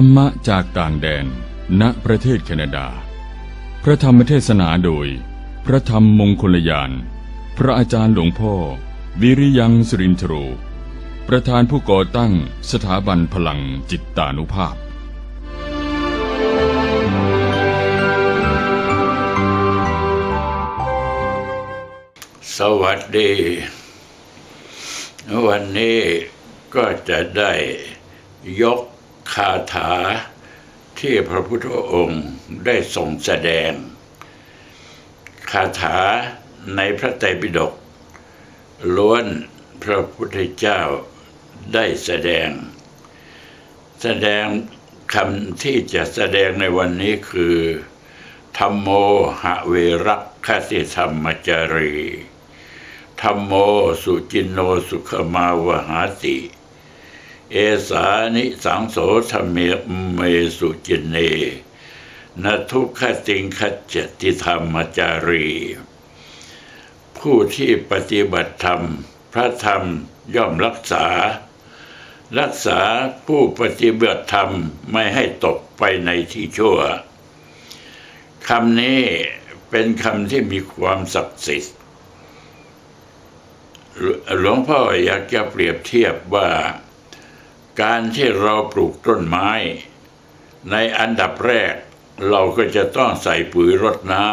รรมะจากต่างแดน ณ ประเทศแคนาดา พระธรรมเทศนาโดย พระธรรมมงคลยาน พระอาจารย์หลวงพ่อ วิริยังสรินทโรประธานผู้ก่อตั้งสถาบันพลังจิตตานุภาพ สวัสดี วันนี้ก็จะได้ยก คาถาที่พระพุทธองค์ได้ทรงแสดง คาถาในพระไตรปิฎกล้วนพระพุทธเจ้าได้แสดง แสดงคำที่จะแสดงในวันนี้คือธรรมโมหะเวรักคติธรรมจารีธรรมโมสุจินโนสุขมาวหาติ เอสานิสังโสธรรมเมสุจินเนนทุกขติงขจติธรรมจารี ผู้ที่ปฏิบัติธรรม พระธรรมย่อมรักษา รักษาผู้ปฏิบัติธรรมไม่ให้ตกไปในที่ชั่วคำนี้เป็นคำที่มีความศักดิ์สิทธิ์หลวงพ่ออยากจะเปรียบเทียบว่า การที่เราปลูกต้นไม้ ในอันดับแรกเราก็จะต้องใส่ปุ๋ยรดน้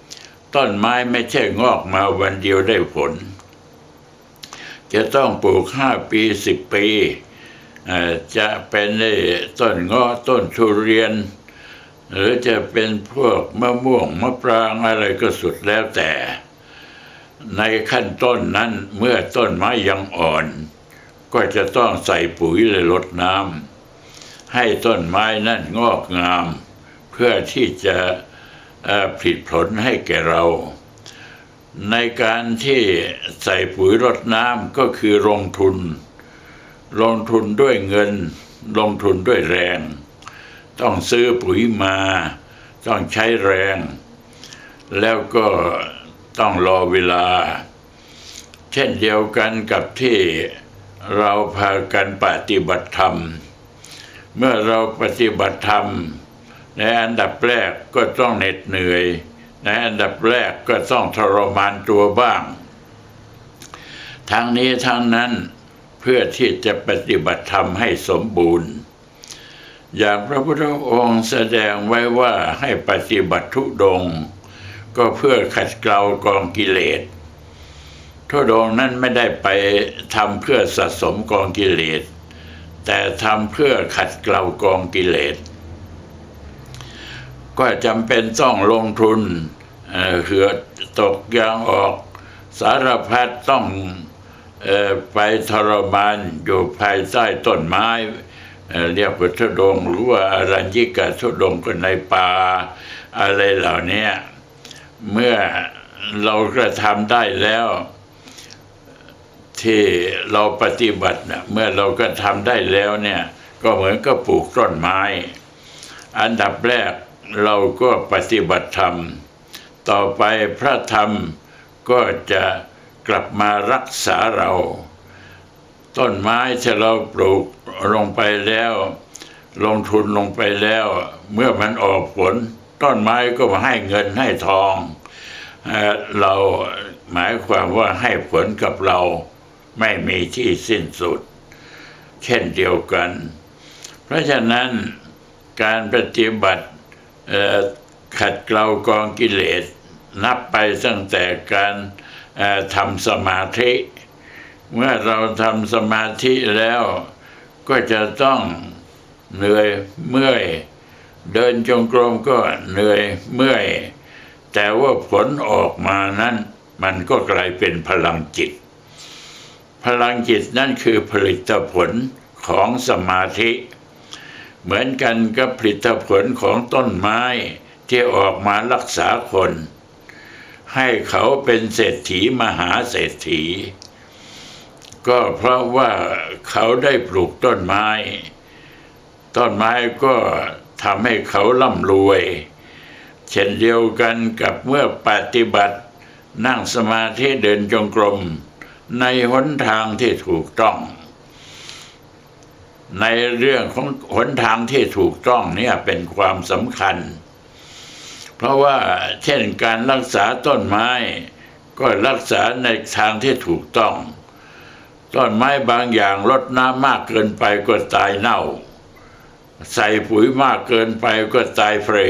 ำต้นไม้ไม่ใช่งอกมาวันเดียวได้ผล จะต้องปลูกห้าปีสิบปี จะเป็นต้นงาะต้นทุเรียน หรือจะเป็นพวกมะม่วงมะปรางอะไรก็สุดแล้วแต่ ในขั้นต้นนั้นเมื่อต้นไม้ยังอ่อน ก็จะต้องใส่ปุ๋ยและลดน้ำให้ต้นไม้นั่นงอกงาม เพื่อที่จะผลิตผลให้แก่เรา ในการที่ใส่ปุ๋ยรดน้ำก็คือลงทุน ลงทุนด้วยเงิน ลงทุนด้วยแรง ต้องซื้อปุ๋ยมา ต้องใช้แรง แล้วก็ต้องรอเวลา เช่นเดียวกันกับที่ เราพากันปฏิบัติธรรม เมื่อเราปฏิบัติธรรม ในอันดับแรกก็ต้องเหน็ดเหนื่อย ในอันดับแรกก็ต้องทรมานตัวบ้าง ทั้งนี้ทั้งนั้นเพื่อที่จะปฏิบัติธรรมให้สมบูรณ์ อย่างพระพุทธองค์แสดงไว้ว่าให้ปฏิบัติทุดง ก็เพื่อขัดเกลากองกิเลส ทุดงนั้นไม่ได้ไปทำเพื่อสะสมกองกิเลส แต่ทำเพื่อขัดเกลากองกิเลส ก็จำเป็นต้องลงทุนเเหือตกยางออกสารพัดต้องออไปทรมานอยู่ภายใต้ต้นไม้เเรียกว่าทุดงหรือว่าอรัญญิกะทุดงก็ในป่าอะไรเหล่านี้เมื่อเรากระทำได้แล้ว ที่เราปฏิบัตินะเมื่อเราก็ทำได้แล้วเนี่ยก็เหมือนกับปลูกต้นไม้ อันดับแรกเราก็ปฏิบัติธรรม ต่อไปพระธรรมก็จะกลับมารักษาเรา ต้นไม้ที่เราปลูกลงไปแล้ว ลงทุนลงไปแล้ว เมื่อมันออกผล ต้นไม้ก็มาให้เงินให้ทอง เราหมายความว่าให้ผลกับเรา ไม่มีที่สิ้นสุด เช่นเดียวกัน เพราะฉะนั้นการปฏิบัติขัดเกลากองกิเลส นับไปตั้งแต่การทำสมาธิ เมื่อเราทำสมาธิแล้วก็จะต้องเหนื่อยเมื่อย เดินจงกรมก็เหนื่อยเมื่อย แต่ว่าผลออกมานั้น มันก็กลายเป็นพลังจิต พลังจิตนั่นคือผลิตผลของสมาธิ เหมือนกันกับผลิตผลของต้นไม้ที่ออกมารักษาคน ให้เขาเป็นเศรษฐีมหาเศรษฐี ก็เพราะว่าเขาได้ปลูกต้นไม้ ต้นไม้ก็ทำให้เขาร่ำรวย เช่นเดียวกันกับเมื่อปฏิบัตินั่งสมาธิเดินจงกรม ในหนทางที่ถูกต้อง ในเรื่องของหนทางที่ถูกต้องเนี่ยเป็นความสำคัญ เพราะว่าเช่นการรักษาต้นไม้ ก็รักษาในทางที่ถูกต้อง ต้นไม้บางอย่างลดน้ำมากเกินไปก็ตายเน่า ใส่ปุ๋ยมากเกินไปก็ตายฟรี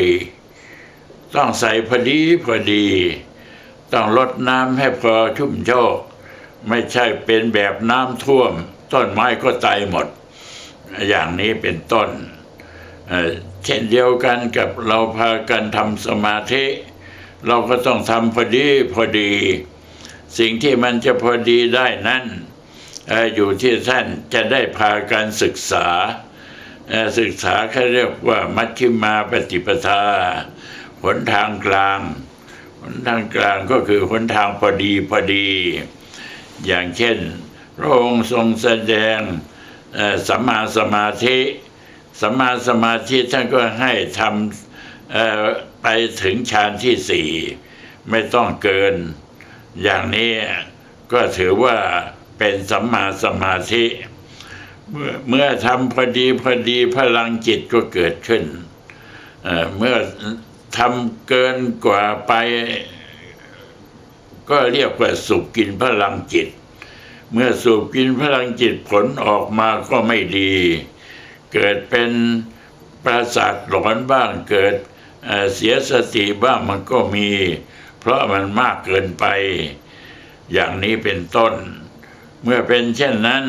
ต้องใส่พอดีพอดี ต้องลดน้ำให้พอชุ่มโชก ไม่ใช่เป็นแบบน้ำท่วม ต้นไม้ก็ตายหมด อย่างนี้เป็นต้น เช่นเดียวกันกับเราพากันทำสมาธิ เราก็ต้องทำพอดีพอดี สิ่งที่มันจะพอดีได้นั้นอยู่ที่ท่านจะได้พากันศึกษา ศึกษาเขาเรียกว่ามัชฌิมาปฏิปทาหนทางกลางหนทางกลางก็คือหนทางพอดีพอดี อย่างเช่น พระองค์ทรงแสดงสัมมาสมาธิสัมมาสมาธิท่านก็ให้ทำไปถึงฌานที่สี่ไม่ต้องเกิน อย่างนี้ก็ถือว่าเป็นสัมมาสมาธิ เมื่อทำพอดีพอดีพลังจิตก็เกิดขึ้นเเมื่อทำเกินกว่าไป ก็เรียกว่าสูบกินพลังจิต เมื่อสูบกินพลังจิตผลออกมาก็ไม่ดี เกิดเป็นประสาทหลอนบ้างเกิดเเสียสติบ้างมันก็มี เพราะมันมากเกินไป อย่างนี้เป็นต้น เมื่อเป็นเช่นนั้น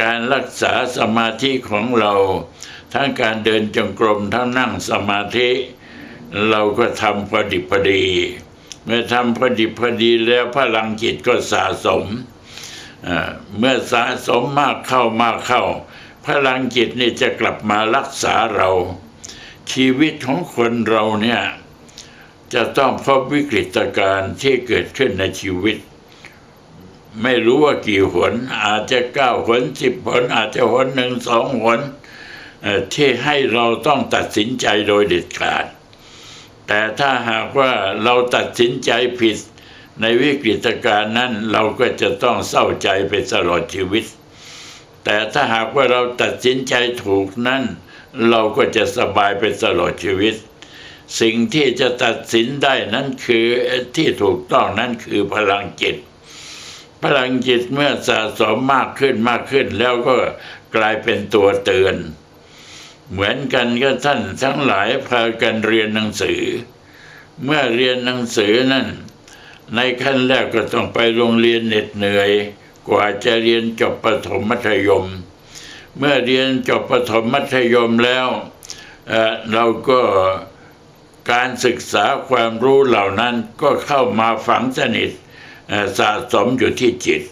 การรักษาสมาธิของเรา ทั้งการเดินจงกรมทั้งนั่งสมาธิ เราก็ทำพอดิบพอดี เมื่อทำพอดิบพอดีแล้วพลังจิตก็สะสม เมื่อสะสมมากเข้ามากเข้า พลังจิตนี่จะกลับมารักษาเรา ชีวิตของคนเราเนี่ยจะต้องพบวิกฤตการณ์ที่เกิดขึ้นในชีวิต ไม่รู้ว่ากี่หน อาจจะเก้าหนสิบหน อาจจะหนหนึ่งสองหนที่ให้เราต้องตัดสินใจโดยเด็ดขาด แต่ถ้าหากว่าเราตัดสินใจผิดในวิกฤตการณ์นั้นเราก็จะต้องเศร้าใจไปตลอดชีวิต แต่ถ้าหากว่าเราตัดสินใจถูกนั้น เราก็จะสบายไปตลอดชีวิต สิ่งที่จะตัดสินได้นั้นคือที่ถูกต้องนั้นคือพลังจิต พลังจิตเมื่อสะสมมากขึ้นมากขึ้นแล้วก็กลายเป็นตัวเตือน เหมือนกันก็ท่านทั้งหลายพากันเรียนหนังสือ เมื่อเรียนหนังสือนั่น ในขั้นแรกก็ต้องไปโรงเรียนเหน็ดเหนื่อย กว่าจะเรียนจบประถมมัธยม เมื่อเรียนจบประถมมัธยมแล้วเออเราก็การศึกษาความรู้เหล่านั้นก็เข้ามาฝังสนิทสะสมอยู่ที่จิต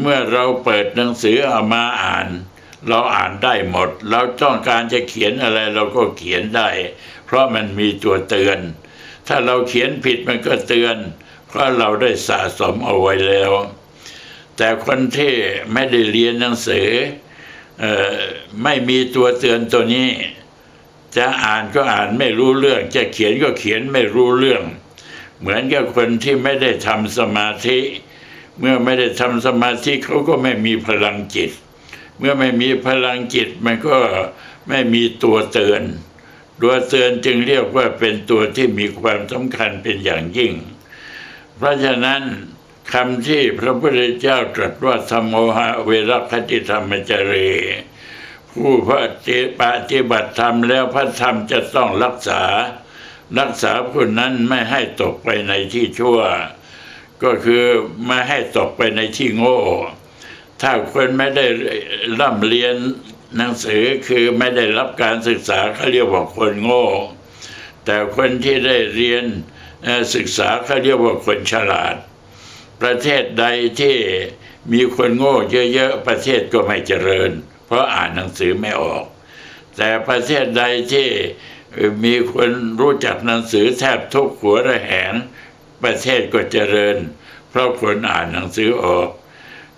เมื่อเราเปิดหนังสือเอามาอ่าน เราอ่านได้หมด เราต้องการจะเขียนอะไรเราก็เขียนได้ เพราะมันมีตัวเตือน ถ้าเราเขียนผิดมันก็เตือน เพราะเราได้สะสมเอาไว้แล้ว แต่คนที่ไม่ได้เรียนหนังสือเอ่อไม่มีตัวเตือนตัวนี้ จะอ่านก็อ่านไม่รู้เรื่อง จะเขียนก็เขียนไม่รู้เรื่อง เหมือนกับคนที่ไม่ได้ทำสมาธิ เมื่อไม่ได้ทำสมาธิเขาก็ไม่มีพลังจิต เมื่อไม่มีพลังจิตมันก็ไม่มีตัวเตือน ตัวเตือนจึงเรียกว่าเป็นตัวที่มีความสำคัญเป็นอย่างยิ่ง เพราะฉะนั้นคำที่พระพุทธเจ้าตรัสว่าธรรมโมหะเวรคติธรรมจเรผู้ปฏิปฏิบัติธรรมแล้วพระธรรมจะต้องรักษา รักษาผู้นั้นไม่ให้ตกไปในที่ชั่ว ก็คือไม่ให้ตกไปในที่โง่ ถ้าคนไม่ได้ร่ำเรียนหนังสือคือไม่ได้รับการศึกษาเขาเรียกว่าคนโง่ แต่คนที่ได้เรียนศึกษาเขาเรียกว่าคนฉลาด ประเทศใดที่มีคนโง่เยอะๆประเทศก็ไม่เจริญ เพราะอ่านหนังสือไม่ออก แต่ประเทศใดที่มีคนรู้จักหนังสือแทบทุกหัวระแหงประเทศก็เจริญ เพราะคนอ่านหนังสือออก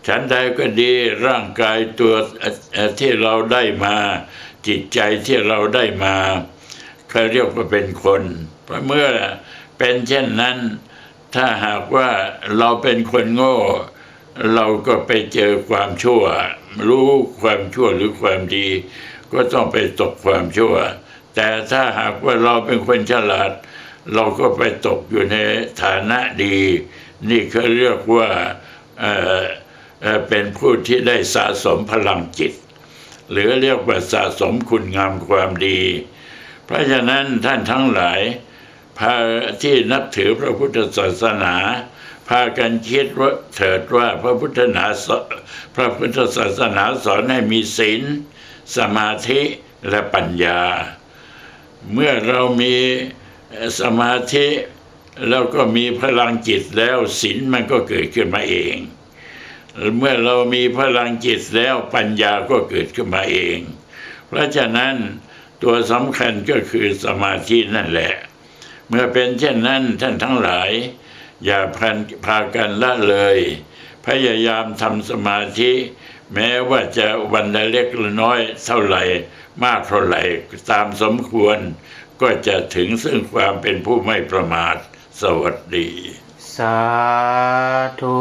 ฉันใดก็ดีร่างกายตัวที่เราได้มา จิตใจที่เราได้มาเขาเรียกว่าเป็นคนเพราะเมื่อเป็นเช่นนั้น ถ้าหากว่าเราเป็นคนโง่ เราก็ไปเจอความชั่ว รู้ความชั่วหรือความดี ก็ต้องไปตกความชั่ว แต่ถ้าหากว่าเราเป็นคนฉลาด เราก็ไปตกอยู่ในฐานะดี นี่เขาเรียกว่าเอ่อ เป็นผู้ที่ได้สะสมพลังจิต หรือเรียกว่าสะสมคุณงามความดี เพราะฉะนั้นท่านทั้งหลายพาที่นับถือพระพุทธศาสนา พากันคิดว่าเถิดว่าพระพุทธนาสพระพุทธศาสนาสอนให้มีศีลสมาธิและปัญญา เมื่อเรามีสมาธิแล้วก็มีพลังจิตแล้วศีลมันก็เกิดขึ้นมาเอง เมื่อเรามีพลังจิตแล้วปัญญาก็เกิดขึ้นมาเอง เพราะฉะนั้นตัวสำคัญก็คือสมาธินั่นแหละ เมื่อเป็นเช่นนั้นท่านทั้งหลาย อย่าพันพากันละเลย พยายามทำสมาธิ แม้ว่าจะวันละเล็กละน้อยเท่าไหร่ มากเท่าไหร่ตามสมควร ก็จะถึงซึ่งความเป็นผู้ไม่ประมาท สวัสดี สาธุ